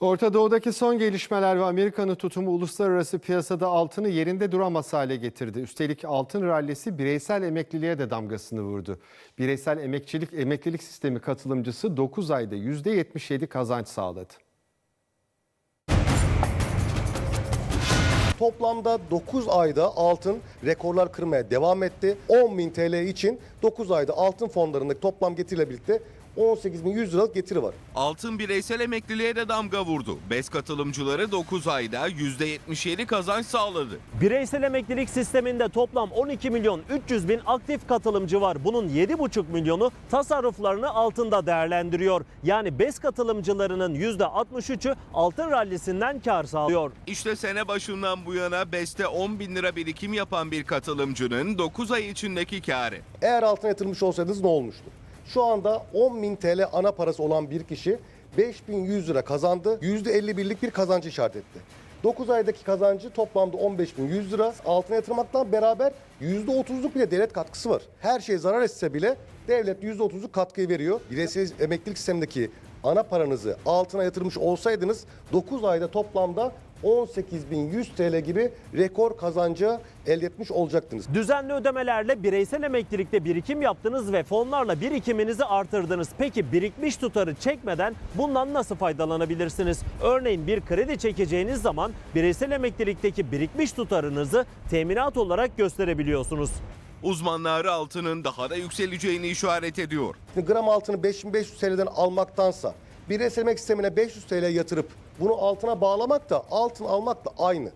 Orta Doğu'daki son gelişmeler ve Amerika'nın tutumu uluslararası piyasada altını yerinde duramaz hale getirdi. Üstelik altın rallisi bireysel emekliliğe de damgasını vurdu. Bireysel emekçilik emeklilik sistemi katılımcısı 9 ayda %77 kazanç sağladı. Toplamda 9 ayda altın rekorlar kırmaya devam etti. 10.000 TL için 9 ayda altın fonlarındaki toplam getiriyle birlikte 18.100 liralık getiri var. Altın bireysel emekliliğe de damga vurdu. BES katılımcıları 9 ayda %77 kazanç sağladı. Bireysel emeklilik sisteminde toplam 12 milyon 300 bin aktif katılımcı var. Bunun 7,5 milyonu tasarruflarını altında değerlendiriyor. Yani BES katılımcılarının %63'ü altın rallisinden kar sağlıyor. İşte sene başından bu yana BES'te 10 bin lira birikim yapan bir katılımcının 9 ay içindeki karı. Eğer altına yatırmış olsaydınız ne olmuştu? Şu anda 10.000 TL ana parası olan bir kişi 5100 lira kazandı. %51'lik bir kazancı işaret etti. 9 aydaki kazancı toplamda 15.100 lira. Altına yatırmakla beraber %30'luk bile devlet katkısı var. Her şey zarar etse bile devlet %30'luk katkıyı veriyor. Bireysel emeklilik sistemindeki ana paranızı altına yatırmış olsaydınız 9 ayda toplamda 18.100 TL gibi rekor kazancı elde etmiş olacaktınız. Düzenli ödemelerle bireysel emeklilikte birikim yaptınız ve fonlarla birikiminizi artırdınız. Peki birikmiş tutarı çekmeden bundan nasıl faydalanabilirsiniz? Örneğin bir kredi çekeceğiniz zaman bireysel emeklilikteki birikmiş tutarınızı teminat olarak gösterebiliyorsunuz. Uzmanlar altının daha da yükseleceğini işaret ediyor. Şimdi gram altını 5500 TL'den almaktansa bireysel emek sistemine 500 TL yatırıp bunu altına bağlamak da altın almakla aynı.